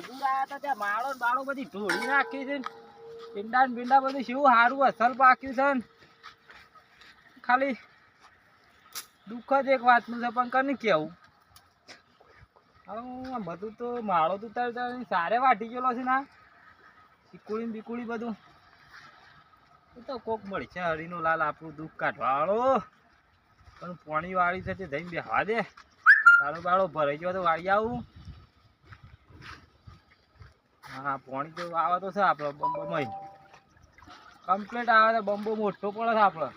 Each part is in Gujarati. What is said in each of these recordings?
મજૂર હતા ત્યાં માળો બાળો બધી ઢોળી નાખી છે ઈંડા ને પીંડા બધું શું સારું અસલ પાક્યું છે ખાલી દુઃખ જ એક વાતનું છે, પણ કને કેવું? બધું તો માળો તો તારે સારે વાટી ગયેલો છે ના ચીકુડી ને બીકુડી બધું. એ તો કોક મળશે હરીનો લાલ આપણું દુઃખ કાઢવાળો પણ પાણી વાળી છે તે જઈને બેહવા દે. તારો બાળો ભરાઈ ગયો તો વાળી આવું. હા, પોણી તો આવે તો છે આપણો બંબો મય. કમ્પ્લીટ આવે તો બંબો મોટો પડે છે આપણો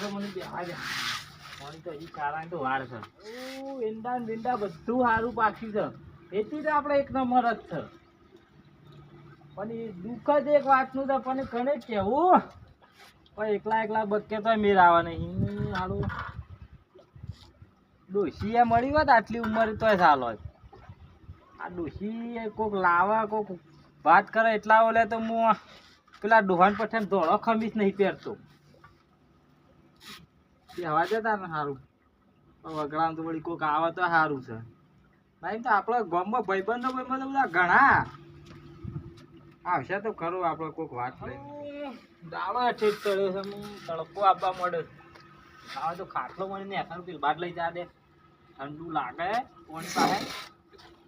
છે મને બીંડા બધું સારું પાક્યું છે. એથી તો આપણે એક નંબર જ છે. પણ એ દુઃખ જ એક વાતનું છે, પણ કને કેવું? પણ એકલા એકલા બકે તો મેળ આવે નહીં. હાલું. ડોશી એ મળી હોત આટલી ઉંમર તોય ચાલો આ ડોશી કોક લાવે, કોક વાત કરે એટલા ઓલે તો હું પેલા ડોહાન પઠાણ ધોળો ખમીસ નહીં પહેરતો. કહેવા જતા ને સારું વગડામ તો વળી કોક આવે તો સારું છે. નહીં તો આપણા ગામમાં ભાઈબંધો ભાઈબંધો બધા ઘણા. આવશે તો ખરું આપણે કોક વાત લઈને. દાવા ઠીક ચડ્યો છે તડકો આપવા મળે આવે તો ખાટલો મળીને નેસાનું પેલું બાદ લઈ જા દે. ઠંડુ લાગે કોની પાસે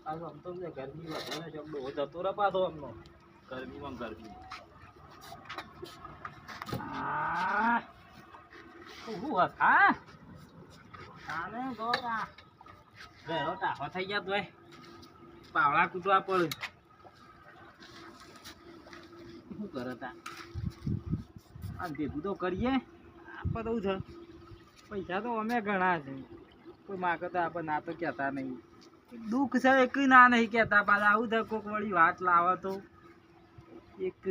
પાછું આમ તો ગરમી વધારે છે આમ જતો રહે પાછો આમનો ગરમીમાં ગરમી. આ શું હસ હા? તાને તો ઘેરો ટાહો થઈ ગયા તોય. પાવડા કૂટવા પડે. શું કરે તા? આ ભેગું તો કરીએ. આપણે તો છે. પૈસા તો અમે ઘણા છે. કોઈ માગે તો આપણે ના તો કહેતા નહીં. દુઃખ છે એક ના નહીં કહેતા. પાછા આવું થાય કોક વળી વાત લાવે તો. એક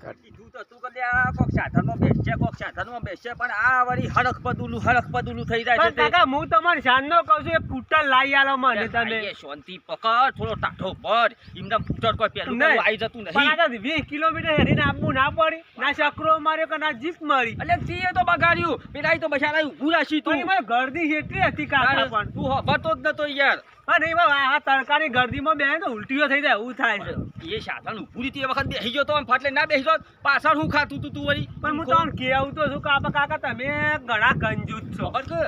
કીધું તો તું કે આ કોક સાધનમાં બેસશે કોક સાધનમાં બેસશે પણ આ વળી હડક પદુલું હડક પદુલું થઈ જાય છે કાકા હું તમારે શાનનો કહું છું એક ફૂટર લાઈ આલો મને તમે. શાંતિ પકડ થોડો ટાઢો પડ એમનેમ ફૂટર કોઈ પેલું આવી જતું પણ આ તો વીસ કિલોમીટર હેરીને આપવું ના પડી ના ચક્રો માર્યો કે ના જીપ મારી. એટલે તીએ તો બગાડ્યું પેલા તો ગરદી એટલી હતી કાકા પણ. તું હોભરતો જ નતો યાર. અને એમાં આ તડકાની ગરદીમાં બેહે તો ઉલટીઓ થઈ જાય એવું થાય છે. એ સાધન ઉભું તે વખત બેસી ગયો તો ફાટલે ના બેસી ગયો પાછળ હું ખાતું તું તું વળી? પણ હું તમને કેવું તો છું કાપા કાકા તમે ઘણા કંજૂસ છો. ખબર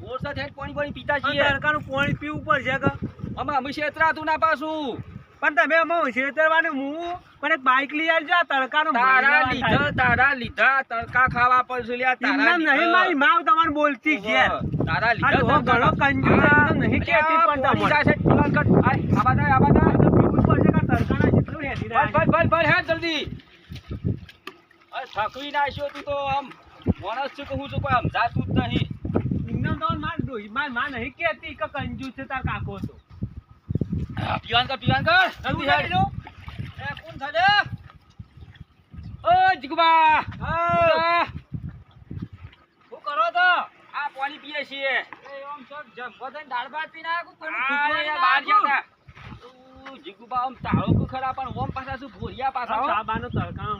બોર સાથે પાણી પાણી પીતા છીએ. તડકાનું પાણી પીવું પડશે કે? અમે અમે છેતરાતું ના પાછું. પણ તમે અમે છેતરવાની હું પણ એક બાઇક લઈ આવજો આ તડકાનું તારા લીધા. તારા લીધા તડકા ખાવા પડશે લ્યા તારા નહીં મારી માવ તમારે બોલતી કે તારા લીધા ડોહો ઘણો એમનેમ નહીં કહેતી પણ પડી છે તુલન કર આબા દા આબા દા પીવું પડશે કે તડકાના જેટલું હેડી ભર રાખે. ભર ભર ભર હે જલ્દી. અરે થકવી નાખ્યો તું તો આમ. માણસ છું કે હું છું કોઈ સમજાતું જ નહીં. તમારે માર ડોહી- મારમાં નહીં કેતી કે કંજૂસ છે તાર કાકો તો. પીવાન કર પીવાન કર જલ્દી હેડ એ કોણ થાલે ઓ જીગુબા હા. હું કરો તો? આ પાણી પીએ છીએ. એ ઓમ તો જમવા થઈને દાળ ભાત પીને આ ખૂટવાનું યાર બહાર ગયા જીગુબા આમ તાળો કો ખરા પણ ઓમ પાછા શું ભોરિયા પાછા. સાબાનો તડકાનો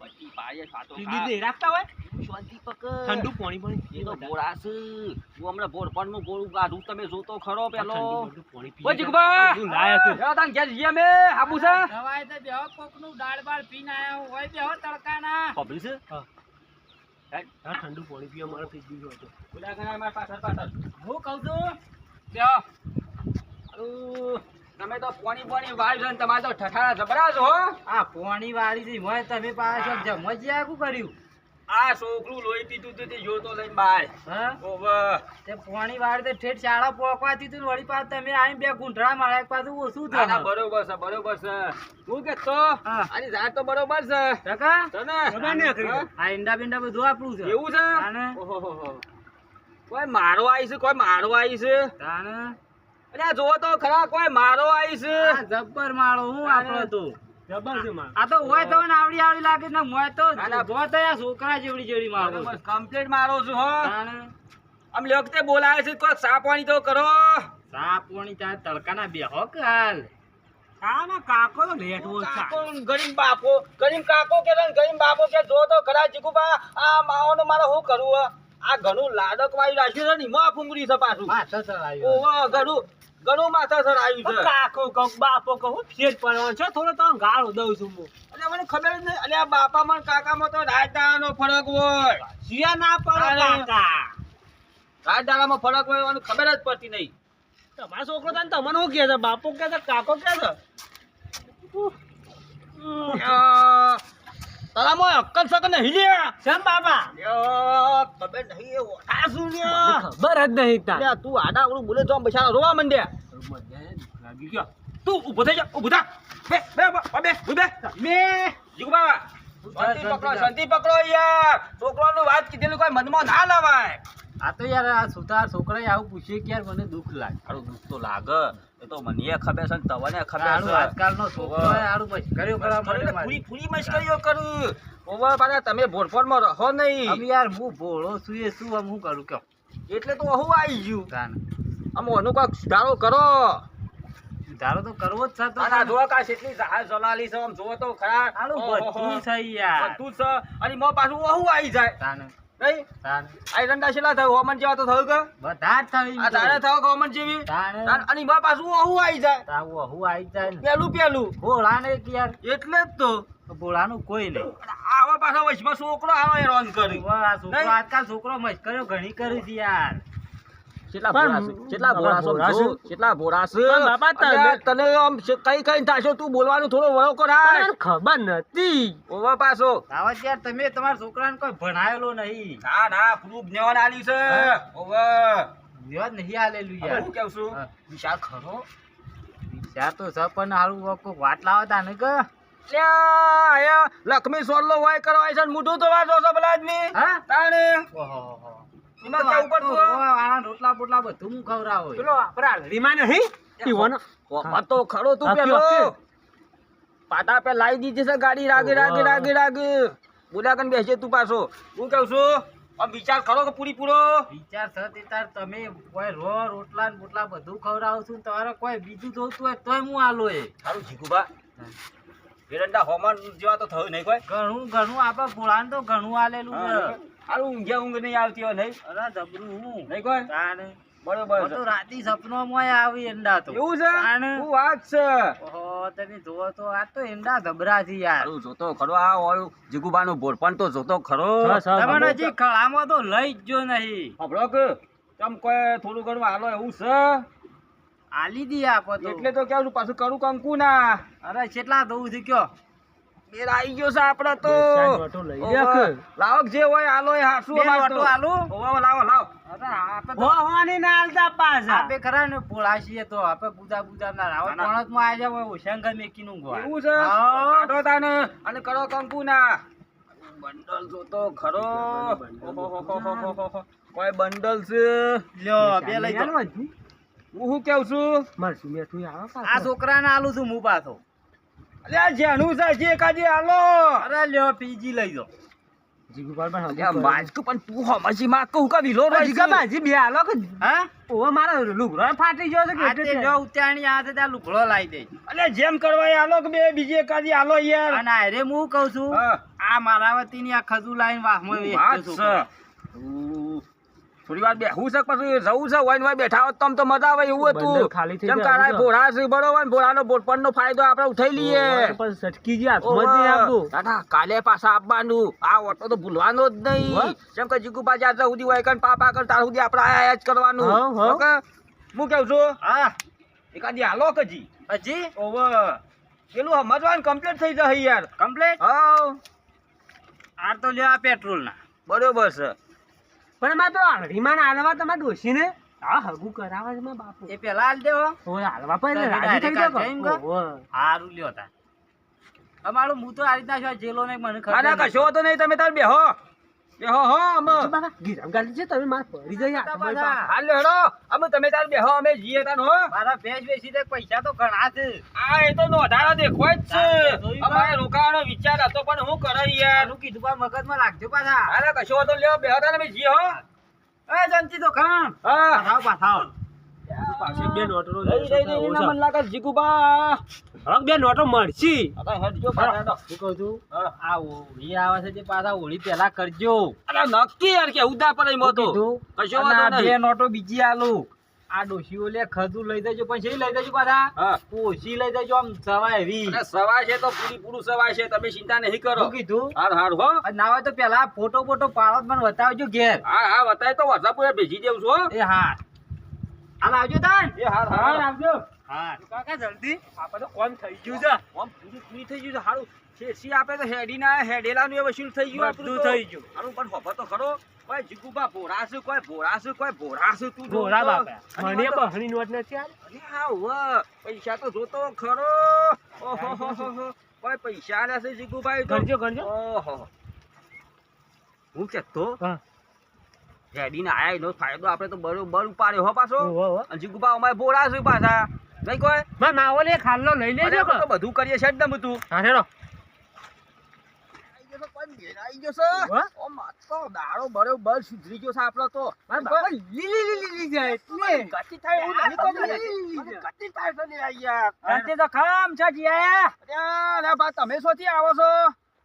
પછી પાયે સાતો ખા. રાખતા હોય? શાંતિ. ઠંડુ પાણી પણ પીએ તો છે. હું હમણાં નું ગોળું કાઢું. તમે જોતો ખરો પેલો. ઓ જીગબા બધું લાયા તું. હેડો તાન ઘેર જઈએ મે આબુ છે? દવાઈ તો બેહો કોકનું દાળ બાળ પીને આયા હોય બેહો તડકાના ખબર છે? હા. હા, ઠંડુ પાણી પીવા મારા થઈ ગયું હતું પેલા ઘણા મારા પાછળ પાછળ. હું કહું છું બેહો. અરું, તમે તો પોણી પોણી વાળી છે ને તમારે તો ઠઠારા જબરા છો હો. આ પોણી વાળી થી મોય તમે પાછો મજા શું કર્યું આ છોકરું લોહી પીતું હતું તે જોતો લઈને બહાર. હા? ઓવે. તે પોણી વાર તે ઠેઠ શાળા પોકવાથી તું વળી પાછ તમે આઈ બે ગુંઠડા માળ્યા પાછું ઓછું ના, થાય? બરોબર છે બરોબર છે. હું કે તો આની જાત તો બરોબર છે. કાકા? તને? આખરી. આ ઈંડા બિંડા બધું આપણું છે. એવું છે? ઓહોહોહો. કોઈ મારો આવી છે કોઈ મારો આવી છે? તાને? અરે આ જોવો તો ખરા કોઈ મારો આવી છે? આ જબ્બર માળો હું આપણો તો આ તો હોય તો આવડી આવડી લાગે ને મોય તો ના, ના. તો આ છોકરા જેવડી જેવડી માળો બરોબર, મારો છું હો. આમ લખતે બોલાવે છે કોઈ સા પાણી તો કરો. સા પોણી ત્યાં તડકાના હાલ હા ના કાકો તો લેટવો કાકો ગરીબ બાપો. ગરીબ કાકો કે ને ગરીબ બાપો કે જો તો ખરા ચીકુબા આ માવાનો મારે શું કરવું હે? આ ઘણું લાડક વાળી રાખ્યું છે ને એમાં ફૂંગરી છે પાછું. ઓવા ઘણું ઘણું માથા સર આવ્યું છે. કાકો કહું બાપો કહું ફેર પડવાનો છે. થોડો તો ગાળો દઉં છું હું. એટલે મને ખબર જ નહીં એટલે તો રાજદારાનો ફરક હોય. શિયા ના પડે. કાકા. રાજદારામાં ફરક હોય એનું ખબર જ પડતી નહીં તમારો છોકરો તને તમને શું કહે છે? બાપો કહે છે કાકો કહે છે? તારામાં અક્કલ સકલ નહીં લ્યા કેમ બાપા? યો ખબર નહીં એ ઓઠા શું લ્યા? ખબર જ નહીં તા તું આડા આવડું બોલે જો બચારા રોવા માંડ્યા લાગી ગયો. તું ઊભો થઈ જા ઊભો થા. બે બે બે બે બે જીગુ બાબા શાંતિ પકડો શાંતિ પકડો યાર. છોકરાનું વાત કીધેલું કોઈ મનમાં ના લવાય. આ તો યાર આ સુતાર છોકરાએ આવું પૂછ્યું કે યાર મને દુઃખ લાગે. તારું દુઃખ તો લાગે. તો મને ખબર છે ને ખબર છે. આજકાલનો છોકરો આનું મશ્કરીઓ કરવા માટે પૂરી પૂરી મશ્કરીઓ કરું. ઓવા પાછા તમે ભોળફોડમાં રહો આમ અમે યાર હું ભોળો છું એ શું આમ હું કરું કયો? એટલે તો હું આવી ગયું. કાન આમ ઓનું સુધારો કરો. સુધારો તો કરવો જ છે તો આ જો કાંઈ કેટલી જહાજ જલાલી છે આમ જો તો ખરા. આનું બધું છે યાર. બધું છે. અને મો પાછું ઓહું આવી જાય. તાન નહીં? તાન રંડા છેલા થયું હોમન જેવા તો થયું કે? બધા જ થઈ આ તારે થયો કે હોમન જેવી? અને મોં પાછું ઓહું આવી જાય? તાવું હું આવી જાય ને. પેલું પેલું. ભોળા ને કે યાર. એટલે જ તો. ભોળાનું કોઈ નહીં. આવા પાછા વચમાં છોકરો આવો હેરાન કરી. છોકરો. આજકાલ છોકરો મશ્કરીઓ ઘણી કરી છે યાર. કેટલા ભોળા છે? કેટલા ભોળા છે ભોળા જો, છે. કેટલા ભોળા છે? બાપા તને- તને આમ કઈ કઈ થાશો તું બોલવાનું થોડો વળો કરાય ખબર નથી. ઓવા પાછો. આવા યાર તમે તમારા છોકરાને કોઈ ભણાયેલો નહીં. ના ના પ્રૂફ નેવાન આલી છે. ઓવા. દેવા નહીં આલેલું યાર. હું કેવું છું વિશાલ ખરો? વિચાર તો છે હારું કોઈ વાટ લાવતા ને કે? લક્ષ્મી સોલ્લો હોય કરો છે ને મોઢું તો વાંચો છો પેલા આદમી. હા? તાણે. ઓહો. એમાં કેવું પડતું આના રોટલા બોટલા બધું હું ખવડાવું પેલો આપણા હળદીમાં નહીં ઈવોનો તો ખરો તું પેલો. પાટા પે લાવી દીધી છે ગાડી રાગે રાગે રાગે રાગે. બોલ્યા કન તું પાછો. હું કહું છું? આમ વિચાર ખરો કે પૂરી પૂરો. વિચાર છે તે તાર તમે કોઈ રો રોટલા ને બોટલા બધું ખવડાવો છું તમારે કોઈ બીજું જોતું હોય તોય હું આલો એ. સારું જીગુબા. એરંડા હોમન જેવા તો થયું નહીં કોઈ. ઘણું ઘણું આપણે ભોળાને તો ઘણું આલેલું છે ઊંઘ્યા ઊંઘ નહીં આવતી હોય નહીં? અરે જબરું હું? નહીં કોઈ? તાણે. બરોબર તો રાતી સપનોમાં આવી એંડા તો એવું છે? તાણે. વાત છે? ઓહો તમે જુઓ તો આ તો એંડા ધબરા છે યાર. સારું જોતો ખરો આ જીગુબા નું ભોળપણ તો જોતો ખરો. તમને ખળામાં તો લઈ જ જો નહીં. હભળો કે તમ કોઈ થોડું ઘણું હાલો એવું છે? આલી દી આપો એટલે તો કેવું પાછું કરું કંકુ ના અરે કેટલા દઉં છે કયો? મેર આવી ગયો છે આપડે તો. બેસાડ વાટો લઈ લે ઓવે. કે. લાવો કે જે હોય એ હાસુ. આલુ? ઓવે, લાવો લાવો. ના ને ના ના, ના. નું કરો ના બંડલ જોતો ખરો. કોઈ બંડલ છે? લ્યો બે લઈ જાઓ. જાઓ હું કેવું છું? આ છોકરા છોકરાને આલું છું હું પાછો. આ જેનું છે જે કાજી હાલો અરે લ્યો પીજી લઈ જાઓ. જીગુભાઈ પણ અલ્યા માજકુ પણ તું હમજી માં કહું કે વિલો હજી રહી જીગા બાજી બે આલો કે હા? ઓવે મારો લુગડો ફાટી ગયો છે કે આ એટલે તે તે- જો આ છે ત્યાં લાવી દે. અલે જેમ કરવા એ હાલો કે બે બીજી એકાદી આલો યાર. અને અરે હું કહું છું આ મારા વતીની આ ખજુ લાઈન વાહમાં વાત વેચતો છે છોકરો. ઉ, થોડી વાર બેહવું છે પછી જવું છે વઈને હોય બેઠા હોત તો તો મજા આવે એવું હતું. ખાલી થઈ એવું ભોળા છે બરોબર ને ભોળાનો બોટપણનો ફાયદો આપણે ઉઠાઈ લઈએ. પણ સટકી ગયા હાથમાં જ નહીં દાદા કાલે પાછા આપવાનું આ ઓટો તો ભૂલવાનો જ નહીં. જેમ કે જીગુબા જ્યાં સુધી હોય કણ પાપા કર તાર સુધી આપણે આયા જ કરવાનું. ઓકે? હું કેવું છું? હા. એકાદી હાલો કજી હજી? ઓવે. પેલું સમજવાનું કમ્પ્લીટ થઈ જાય યાર. કમ્પ્લીટ હા આ તો લ્યો આ પેટ્રોલ ના બરોબર છે. પણ માં તો હળીમાં ને હાલવા તમારે ડોશીને હા હગું કરાવે છે બાપુ. એ પેલા હાલ દેવો. ઓવે, હાલવા પણ રાજી થઈ જાવ. હારું લ્યો તા. અમારું હું તો આ રીતના છો જેલો ને મને ખબર કશો તો નહીં તમે તાર બેહો. બેહો હો અમે ગીરામ ગાલી છે તમે માર પડી જઈ હાથમાં બધા. પાછા. હાલ હેડો અમે તમે તાર બેહો અમે જીએ તાર હો મારા ભેજ વેચી દે પૈસા તો ઘણા છે આ એ તો નોંધારો દેખવાય જ છે અમારે રોકાવાનો વિચાર હતો પણ હું કરે યાર હું કીધું પા મગજમાં રાખજો પાછા અરે કશો તો લ્યો બેહો તાર અમે જીએ હો એ જંતી તો કામ હા પાછાવ પાછાવ પાછી બે નોટરો જીગુબા હવે બે નોટો મળશી. હવે હેડજો પાછા. આ હોળી આવે છે તે પાછા હોળી પહેલા કરજો. અરે નક્કી યાર કે ઉદા પર એમ કશો અને આ વાંધો બે નોટો બીજી આલું. આ ડોશીઓ લે ખજૂર લઈ પણ પાછા? દેજો આમ સવાય એવી સવાય છે તો પૂરી પૂરું સવાય છે તમે ચિંતા નહીં કરો. કીધું? હાર હાર હો. ના હોય તો પેલા ફોટો ફોટો પાડો પણ મને બતાવજો ઘેર. હા હા બતાય તો વોટ્સઅપ પર ભેજી દેવું છું એ હા. હાલ આવજો તાન. એ હાર હા હાર આવજો. હા. કાકા જલ્દી. આપણે તો કોમ થઈ ગયું છે. આમ પૂરી થઈ ગયું છે? હારું. શેરસી આપે તો હેડી ના હેડેલાનું એ વસૂલ થઈ ગયું આપણું થઈ ગયું. હારું પણ ખબર તો ખરો કોઈ જીગુબા ભોળાશું કોઈ ભોળાશું કોઈ ભોળાશું તું જોતો. બાપા. મને બહણી નોટ નથી અરે હા ઉવ્વ, પૈસા તો જોતો ખરો. ઓહો હો હો હો. કોઈ પૈસા છે જીગુભાઈ ઓહો. હું કેતો? હા. હેડીને આયા એનો ફાયદો આપણે તો બરોબર ઉપાડ્યો હો પાછો. જીગુભાઈ જીગુબા અમારે ભોળાશું પાછા. નહીં કોઈ માર માવો લે ખાલ્લો લઈ લેજો તો બધું કરીએ છે ને બધું હા હેડો આઈ ગયો છે, કોઈ ઘેર આઈ ગયો છે. હા? ઓ માં તો દાડો બરોબર સુધરી ગયો છે આપણો તો લીલી લીલી લીલી જાય એટલે ગતિ થાય એવું નહીં કોઈ લીલી દાડે. લીલી મને જાય. ગતિ થાય છે ને આ યાર. તો ખમ છે જીયા અરે, અરે બા, તમે સોથી આવો છો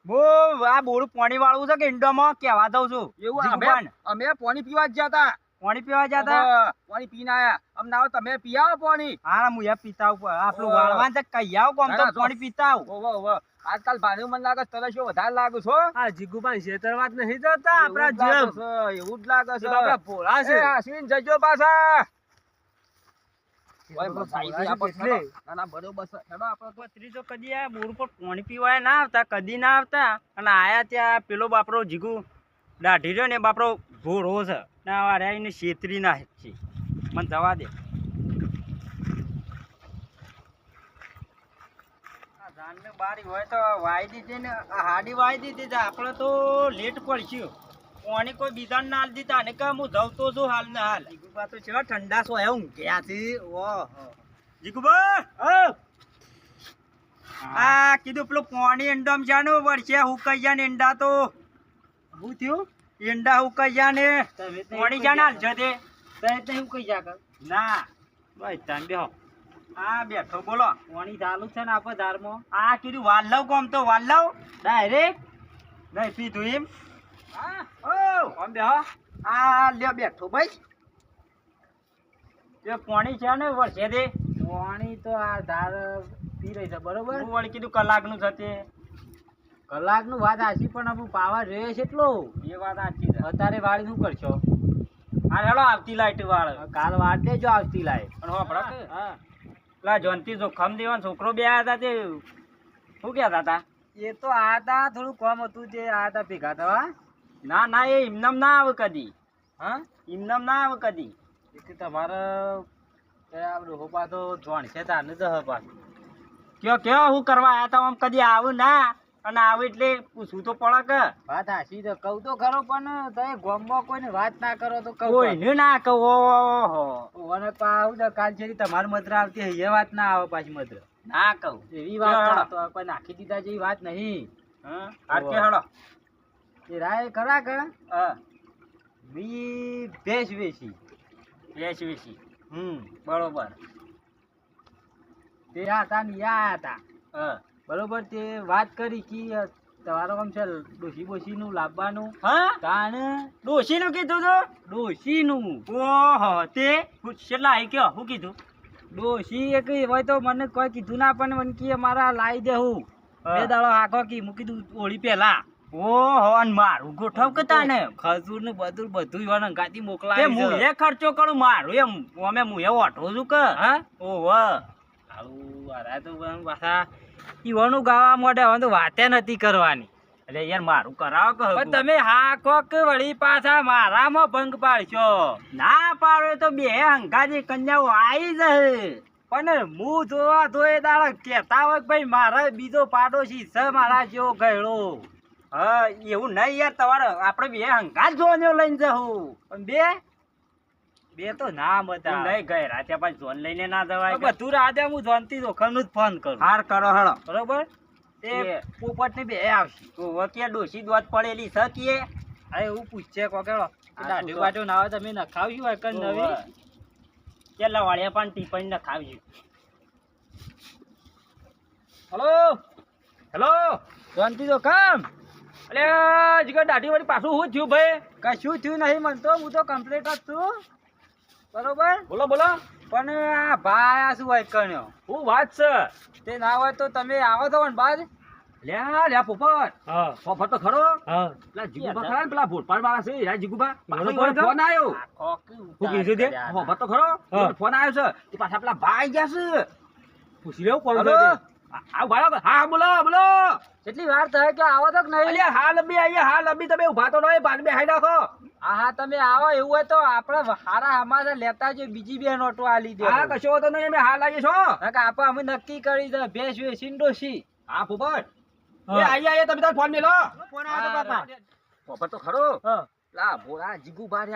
બો આ બોરું પાણી વાળું છે કે ઇન્ડોમાં કેવા દઉં છું એવું અમે અમે પાણી પીવા જ જતા પાણી પીવા જતા? પાણી પીને આયા. અમ ના તમે પીયાવો પાણી. હા હું યા પીતા ઉપર. આપણું વાળવાન છે કઈ આવ કોમ તો પાણી પીતા આવ. ઓહો ઓહો. આજકાલ ભારે મને લાગે તરસ્યો વધારે લાગુ છો આ જીગુભાઈ છેતરવાત નહીં જતા આપણા જ જેમ. એવું જ લાગે છે. બાપા ભોળા છે. એ, આશ્વિન જજો પાછા. ઓય, બાપા બસાઈ ભોળા ગયા છે આપણે. એટલે. ના ના બરોબર છે. હેડો આપણે તો. પત્રી તો કદી આ બોર પર પાણી પીવાય ના આવતા કદી ના આવતા. અને આયા ત્યાં પેલો બાપરો જીગુ. દાઢી રહ્યો ને બાપરો ભોળો છે. ને આ આવીને છેતરી ના છે. મને જવા દે. ધાનને બારી હોય તો વાઈ દીધી ને આ હાડી વાઈ દીધી આપણે તો લેટ પડશે. પાણી કોઈ બીજાને ના દીધા ને કે હું જવતો છું હાલ ને હાલ. જીગુબા તો છે ઠંડા સો એવું ઊંઘ્યા છે. ઓહો. જીગુબા! આ કીધું પેલું પાણી એંડામ પડશે હું કઈ જાય ને એંડા તો. થયું. એંડા હુકાઈ જા ને પાણી જાને હાલ છે તે ઉકાઈ જા ના. ભાઈ તાન બેહો. આ બેઠો બોલો. પાણી ચાલુ છે ને આપણે ધારમો. આ કીધું વાલ્લવ કોમ તો વાલ્લવ ડાયરેક્ટ નહીં પીધું એમ. હા. ઓ કોમ બેહો. આ લ્યો બેઠો ભાઈ. તે પાણી છે ને વર્ષે દે. પાણી તો આ ધાર પી રહી છે બરોબર? હું વળી કીધું કલાકનું છે તે કલાકનું વાત આછી પણ આપણું પાવર રહે છે એટલો. એ વાત આછી છે. અત્યારે વાળી શું કરશો? હા હેલો આવતી લાઈટ વાળ. કાલ વાત દેજો આવતી લાઈટ. પણ હો પડક હા પેલા જોનતી જોખમ દેવાનો છોકરો બે આવ્યા હતા તે શું કહેતા હતા? એ તો આ હતા થોડું કોમ હતું જે આ હતા ભેગા થવા. ના ના એ ઇમનામ ના આવે કદી. હા? ઇમનામ ના આવે કદી. એટલે તમારે આપણે હોપા તો જોણ છે તા જ હ પાછું કયો કયો હું કરવા આવ્યા તા આમ કદી આવું ના. અને આવે એટલે પૂછવું તો પડે કે. વાત હાસી તો કહું તો ખરો પણ તમે ગોમમાં કોઈને વાત ના કરો તો કહું કોઈને ના કહો અને પાછું તો કાલ છે તમારી મદ્ર આવતી એ વાત ના આવે પાછી મદ્ર. ના કહું. એવી વાત તો કોઈ નાખી દીધા જેવી વાત નહીં. હા? આટકે હળો. એ રાય ખરા કે? બી ભેસ વેસી ભેસ વેસી હમ. બરોબર. તે હતા ને યા હતા. હા. બરોબર તે વાત કરી કે તમારો કામ છે ડોશી બોશી નું લાવવાનું હા? તાણ ડોશી નું કીધું તો? ડોશી નું ઓહો તે? કેટલા આવી કયો શું કીધું? ડોશી એક હોય તો મને કોઈ કીધું ના પણ મને કે મારા લાવી દે હું. બે દાડો હાકો કી મૂકી દઉં ઓળી પેલા. ઓહો અને મારું ગોઠવ કે તાને ખજૂર ને બધું બધું ઈવન ગાતી મોકલાય હું એ ખર્ચો કરું મારું એમ અમે હું એ ઓઠો છું કે? હા? ઓહો. આવું વારા તો પાછા ઈવાનું ગાવા માટે હવે તો વાતે નથી કરવાની. એટલે યાર મારું કરાવો કે તમે હા કોક વળી પાછા મારામાં ભંગ પાડશો? ના પાડો તો બે હંકાજી કન્યાઓ આવી જશે. પણ હું જોવા જોઈ દાડા કેતા હોય ભાઈ મારા બીજો પાડોશી છે મારા જેવો ગયડો હા એવું નહીં યાર તમારે આપણે બે હંગાત જોવાનો લઈને જવું. પણ બે? બે તો ના બધા નહીં ગઈ રાતે પાછ જોન લઈને ના જવાય બધું રાતે હું જોનથી જોખમ જ ફોન કરું. હાર કરો હળો. બરોબર? તે પોપટની બે આવશે. તો વકે ડોસી દોત પડેલી કે? અરે એવું પૂછશે કોકેડો દાઢી બાટો ના આવે તમે નખાવશું કે નવી. કેટલા વાળ્યા પણ ટીપણ નખાવશું. હલો હેલો તો કામ. અલે જીગર દાઢી વાળી પાછું હું થયું ભાઈ? કશું થયું નહીં મને તો હું તો કમ્પ્લીટ જ છું. બરોબર? બોલો બોલો. પણ આ ભાઈ આ શું હોય કર્યો? હું વાત છે. તે ના હોય તો તમે આવો તો પણ બાદ લ્યા લ્યા પોપટ પોપટ તો ખરો. હા. પેલા જીગુબા ખરા ને પેલા ભોટપાડ વાળા છે યાર ભોળો ફોન આવ્યો હું કીધું તે? પોપટ તો ખરો. ફોન આવ્યો છે. પાછા પેલા ભાઈ ગયા છે. પૂછી લેવું કોણ હા હા, બોલો બોલો. કેટલી વાર થાય કે આવો તો નહીં? અલ્યા હા લંબી આઈએ હા લંબી તમે ઊભા તો નહીં બાદ બે નાખો. હા હા તમે આવો એવું હોય તો આપણે હારા અમારે લેતા જો બીજી બે નોટો આલી દે હા કશો વાંધો નહીં અમે હા લાગીએ છો. આપણે અમે નક્કી કરી દે ભેંસ હા પોપટ એ આઈએ આઈએ તમે તાર ફોન મેલો. ફોન આવ્યો તો બાપા. તો ખરો. હા.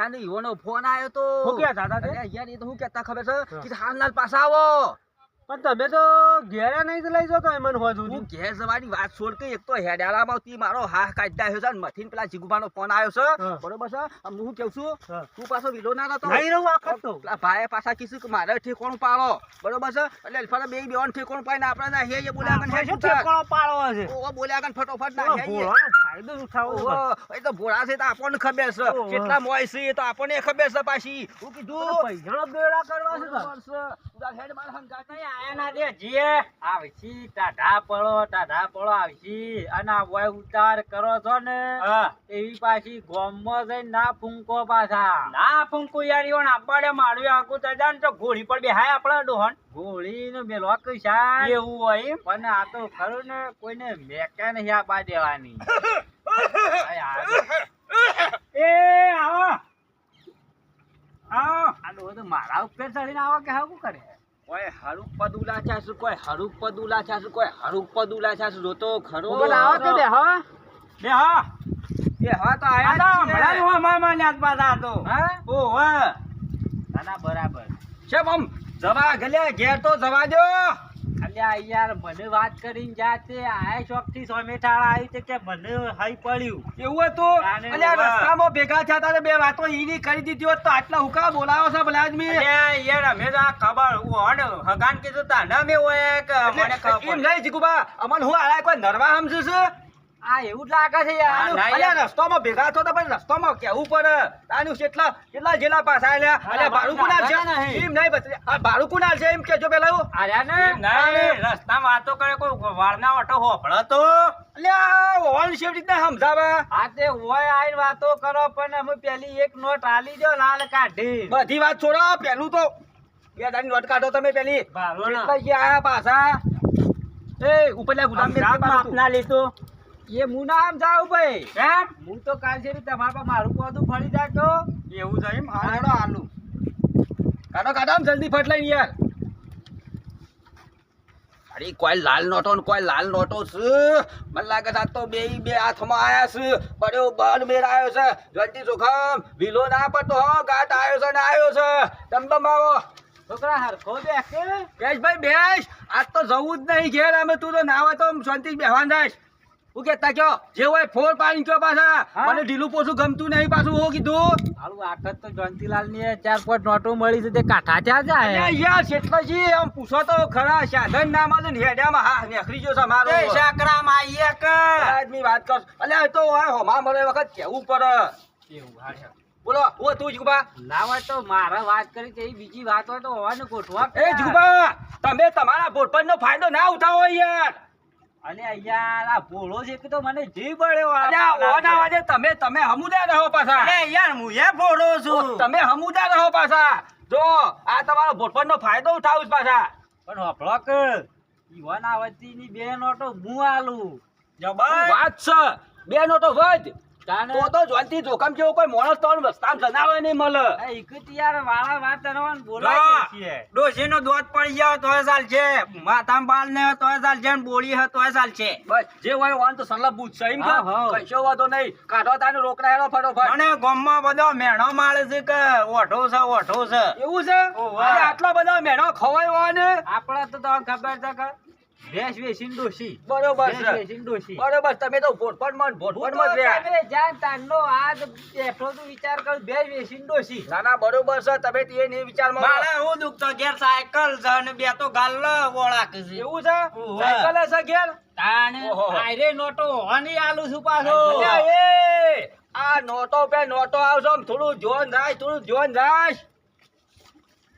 ને ઈવોનો ફોન આવ્યો તો. શું કેતા હતા યાર એ તો શું કહેતા ખબર છે? કે હાલ નાલ પાછા આવો. પણ તમે તો ઘેરે નહીં તો લઈ જતો મને હોય હું ઘેર જવાની વાત છોડ કે એક તો હેડાલામાં થી મારો હા કાઢતા આવ્યો છે અને મથીન પેલા જીગુબાનો ફોન આવ્યો છે. બરોબર છે? હું કેવું છું તું પાછો વિલો ના નતો નહીં રહું આખત તો. ભાઈ પાછા કીધું કે મારે ઠેકોણ પાડો. બરોબર છે? એટલે અલ્ફાના બે બેવાન ઠેકોણું પાડીને આપણે ના હે બોલ્યા કન શું ઠેકોણ પાડો છે? ઓ બોલ્યા કન ફટોફટ ના હે ફાયદો ઉઠાવો એ તો ભોળા છે તો આપણને ખબર છે. કેટલા મોય છે એ તો આપણને ખબર છે પાછી. હું કીધું પૈસા બેડા કરવા છે હેડ માર હંગાત. નહીં, આયા ના દે, જીએ. આવશી, ટાઢા પડો, ટાઢા પડો આવશી. અને વય ઉતાર કરો છો ને એવી પાછી ગોમમાં જઈને ના ફૂંકો પાછા. ના ફૂંકો યાર ઈવન આપાડે મારું આખું તો ને તો ઘોડી પર બેહાય આપણા ડોહન. ગોળી નો મેલો કશા એવું હોય એમ? પણ આ તો ખરું ને કોઈને મેકે નહીં આપવા દેવાની. એ આવો. આવો. આ ડોહો તો મારા ઉપર ચડીને આવો કે હાવું કરે? કોઈ હરુક પદુલા છે કોઈ હરુક પદુલા છે કોઈ હરુક પદુલા છે જોતો ખરો. બોલો, આવો કે હા? બે હા. એ હા તો આયા તો જ હો મામા ને આજ યાદ હા? ઓહો ના, ના, બરાબર. છે બમ જવા ગલે ઘેર તો જવા દો અલ્યા યાર મને વાત કરીને જાતે આયા શોખથી સોમેઠાળા આવી છે કે મને હઈ પડ્યું? એવું હતું? અલ્યા રસ્તામાં ભેગા થયા તા ને બે વાતો ઈની કરી દીધી હોત તો આટલા હુકા બોલાવો છો ભલા આદમી યાર અમે તો આ ખબર ઓણ હગાન કીધું તા ના મે હોય કે મને ખબર એમ નહીં જીગુબા અમન હું આયા કોઈ નરવા સમજુ છું? આ એવું જ લાગે છે યાર. રસ્તામાં ભેગા થયો તો પણ રસ્તામાં કેવું પડે? તાનું કેટલા કેટલા જેલા પાછા આલ્યા? અલ્યા ભાડું કુનાલ છે એમ નહીં બસ. આ ભાડું કુનાલ છે એમ કેજો પેલા એવું. આર્યા ને નહીં વાતો કરે કોઈ વાળના ઓટો હોભળો તો. અલ્યા ઓન શેવ રીતના સમજાવે. આ તે હોય આઈને વાતો કરો પણ અમે પેલી એક નોટ આલી દો લાલ કાઢી. બધી વાત છોડો પેલું તો બે દાની નોટ કાઢો તમે પેલી. ભાલો ને ગયા પાછા? એ ઉપરલા ગુલામ આપના લીધું. એ હું ના આમ જાઉં ભાઈ. એમ હું તો કાલ છે તમારા પાસે મારું પોદું ફરી જાતો એવું છે એમ? હેડો આલુ. કાઢો કાઢો જલ્દી ફટ લઈને યાર. અરે કોઈ લાલ નોટો ને કોઈ લાલ નોટો છે. મને લાગે છે આ તો બે બે હાથમાં આયા છે. પડ્યો બન મેર આવ્યો છે. જલ્દી જોખમ વિલો ના પડતો હો ગાટ આવ્યો છે ને આવ્યો છે. તમ આવો. છોકરા હરખો બેસ. કેશભાઈ બેસ. આજ તો જવું જ નહીં ઘેર. અમે તું તો ના હોય તો શાંતિ બેહવાન જાય હું કેતા કયો? જે હોય ફોર પાડી કયો પાછા? મને ઢીલું પોછું ગમતું નહીં પાછું હું કીધું. હાલું આખત તો જોનતીલાલની ચાર પાંચ નોટો મળી છે તે કાઠા ત્યાં જાય યાર શેઠલાજી આમ પૂછો તો ખરા સાધન ના મળે ને હેડામાં હા નેખરી જો છે એ સાકરા માં એક. આદમી વાત કર. અલ્યા તો હોમા મળે વખત કેવું પડે? કેવું હાશે. બોલો ઓ તું જીગુબા? ના તો મારે વાત કરી કે બીજી વાત હોય તો હોવાને ગોઠવા એ જીગુબા તમે તમારા ભોટપણ નો ફાયદો ના ઉઠાવો યાર. અલે યાર આ ભોળો છે કે તો મને જી પડ્યો ઓના વાજે તમે તમે હમુદા રહો પાછા. અરે યાર હું એ ફોડો છું. તમે હમુદા રહો પાછા. જો આ તમારો ભોટપણ નો ફાયદો ઉઠાવું છું પાછા. પણ હોભળો કે ઈવન આવતીની બે નોટો હું આલું. જબર. વાત છે? બે નોટો તો વધ. તો તો જોનથી જોખમ કેવો કોઈ માણસ તો રસ્તામાં જનાવે નહીં મળે. યાર વાળા વાત કરવાનું બોલાય છે ડોશીનો દોત પડી ગયો તોય ચાલશે. માથામાં બાલ ને તોય ચાલ છે બોળી હે તોય ચાલશે. બસ જે હોય વાન તો સલાહ પૂછશે એમ કે. કશો વાંધો નહીં. કાઢો તાને રોકડા હેડો ફટોફટ. અને ગોમમાં બધો મેણો માળે છે કે ઓઠો છે ઓઠો છે. એવું છે? આટલો બધો મેણો ખવાય હોય ને? આપડે તો ખબર છે કે ભેંસ વેચીને ડોશી બરોબર છે. વેચીને ડોશી બરોબર તમે તો ભોટપણમાં ને હું ભોટપણમાં તો જ રહ્યા તમે જ્યાં તારનો આજ એટલો તો વિચાર કર ભેંસ વેચીને ડોશી ના ના બરોબર છે. તમે તે ને વિચારમાં મારે હું દુખતો ઘેર સાયકલ છે અને બે તો ગાલ વળાક છે. એવું છે? સાયકલ હશે ઘેર? તાણે આરે નોટો હની આલુ છું પાછો. એ! આ નોટો પે નોટો આવજો થોડું જોન રાખ થોડું જોન રાખ.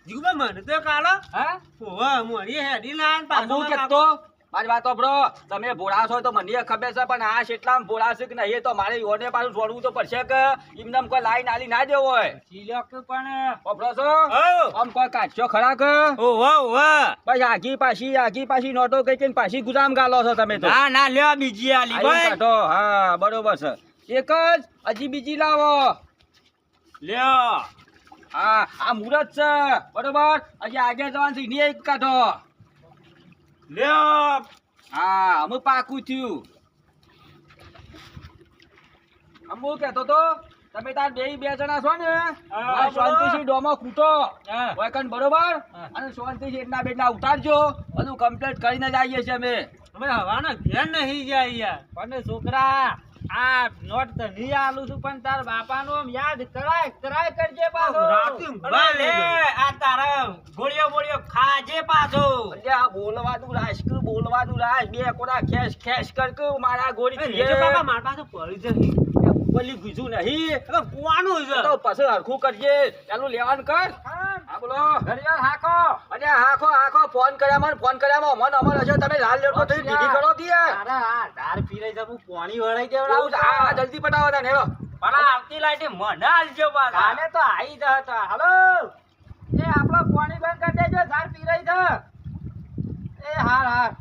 જીગુબા મને તો કાલો હા? ઓવા મોરી હેડી લાન હું કેતો? મારી વાત બ્રો તમે ભોળા છો તો મને ખબર છે પણ આ કેટલામ ભોળા છે કે નહીં તો મારે યોને પાછું છોડવું તો પડશે કે એમને કોઈ લાઈન આલી ના દેવો હોય. સિલક પણ ઓભળો છો? આમ કોઈ કાચ્યો ખરા કે? ઓવા ઓવા પછી આગી પાછી આગી પાછી નોટો કઈ કઈ પાછી ગુજામ ગાલો છો તમે તો. ના ના લ્યો બીજી આલી ભાઈ. કાઢો. હા બરોબર છે. એક જ હજી બીજી લાવો. લ્યો. હા આ મુરત છે. બરોબર? હજી આગળ જવાનું છે ને એક કાઢો લે હા અમે પાકું થયું. અમુ કેતો તો તમે તાર બે બે જણા છો ને શાંતિસિંહ ડોમો ખૂટો. હા. બરોબર? અને શાંતિસિંહ એટલા બેટના ઉતારજો. બધું કમ્પ્લીટ કરીને જ આવીએ છીએ અમે. અમે હવાના ઘેર નહીં જાય યાર પણ છોકરા આ નોટ તો નહીં આલું છું પણ તાર બાપાનો આમ યાદ કરાય કરાય કરજે પાછો. ભલે આ તારા ગોળીઓ બોળીઓ ખાજે પાછો. એટલે આ બોલવા દુ રાશ બોલવા દુ રાશ બે કોડા ખેસ ખેસ કર મારા ગોળી મારા પાસે પડી જશે બોલી ગુજું નહીં. હવે કુવાનું છે. તો પછી હરખું કરજે. પેલું લેવાનું કર. હા. બોલો. ઘડિયાળ હાકો. અને હાખો હાખો ફોન કર્યા મને ફોન કર્યા મન અમર હશે. તમે લાલ લેટો થઈ દીધી કરો કે. યાર તારા આ ધાર પીરાઈ જા હું પાણી વળાઈ છે? હા હા, જલ્દી પટાવો તને હેરો પણ આવતી લાઈટે મને આલજો પાછા. આને તો આવી જા તા હાલો. એ આપણો પાણી બંધ કરી દેજો. ધાર પીરાઈ જા એ હાર હાર.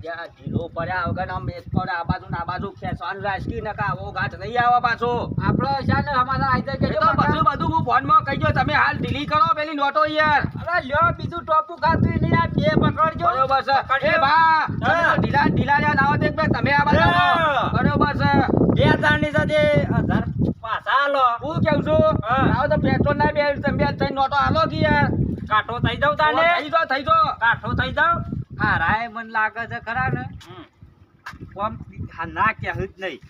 ઢીલો પડ્યા વગર આમ મેચ પર આ બાજુ ના બાજુ ખેંચવાનું રાજકી નકા આવો ઘાટ નહીં આવે પાછો. આપણો શાને અમારા આઈ જાય તો બધું બધું હું ફોનમાં કહી દો તમે હાલ ઢીલી કરો પેલી નોટો યાર. અરે લ્યો બીજું ટોપું ખાતું નહીં આ બે પકડજો. બરોબર છે. એ ઢીલા ઢીલા રહ્યા ના હોત એટલે તમે આ બાજુ બરોબર છે. બે સાથે હજાર પાછા આલો હું કેવું છું. આવો તો પેટ્રોલ ના બે તમે નોટો હાલો કે યાર. કાઠો થઈ જાવ તાને. થઈ જાવ થઈ જાવ કાઠો થઈ જાવ આ રાય મન લાગે છે ખરા ને? કોમ ના કે જ નહીં.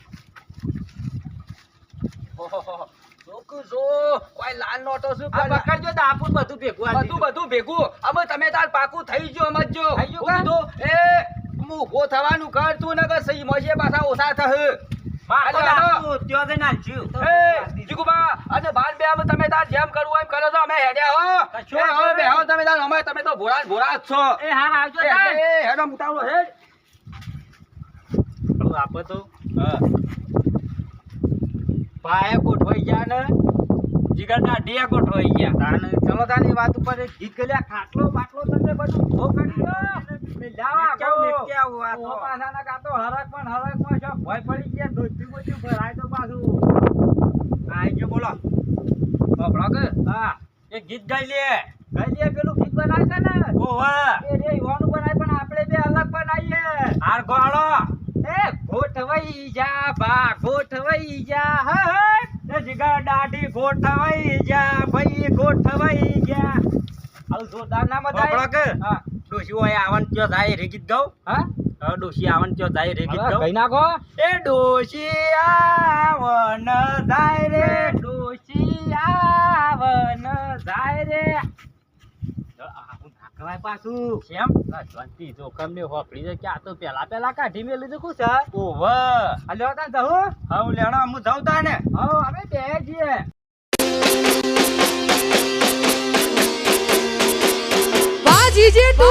કોઈ લાલ નોટો શું પકડજો બધું ભેગું બધું બધું ભેગું. હવે તમે તાર પાકું થઈ ગયું સમજજો થઈ ગયો એ હું થવાનું કર તું નકર સહી મોજે પાછા ઓછા થશે. પાયા ગોઠવાઈ ગયા ને. જીગરના ઢીયા ગોઠવાઈ ગયા. તાન ચલો તાની વાત ઉપર એક ગીત ગલ્યા ખાટલો બાટલો તમને બધું ભો કરી દો મે લાવા કેવું ને ગો. કેવું આ તો. પાસાના પાછાના કાં તો હરક પણ હરકમાં જો ભય પડી ગયા દોસ્તી બોતી ભરાય તો પાછું. આઈ ગયો બોલો. કે? હા. એક ગીત ગાઈ લે. ગાઈ લે પેલું ગીત બનાય છે ને? ઓવા એ રે ઈવાનું બનાય પણ આપણે બે અલગ બનાવીએ હાર ગોળો. એ ગોઠવાઈ જા બા ગોઠવાઈ જા. ગોઠવાઈ જા ભાઈ ગોઠવાઈ જા હાલ જોરદાર ના મજા કે? હા. ડોશી હોય આવન ત્યો જાય રે ગીત ગાવ હા? ડોશી આવન ત્યો જાય રે ગીત ગાવ કઈ નાખો એ ડોશી આવન જાય રે. ડોશી આવન જાય રે. પાછું. કેમ? આ શાંતિ જોખમ ને હોપડી દે કે આ તો પેલા પેલા કાઢી મેલું કું છે ઓવા. હલ્યો તા જહું હવે લેણો હું જાઉં તાને. હો અમે બે જઈએ જીજે ટુ!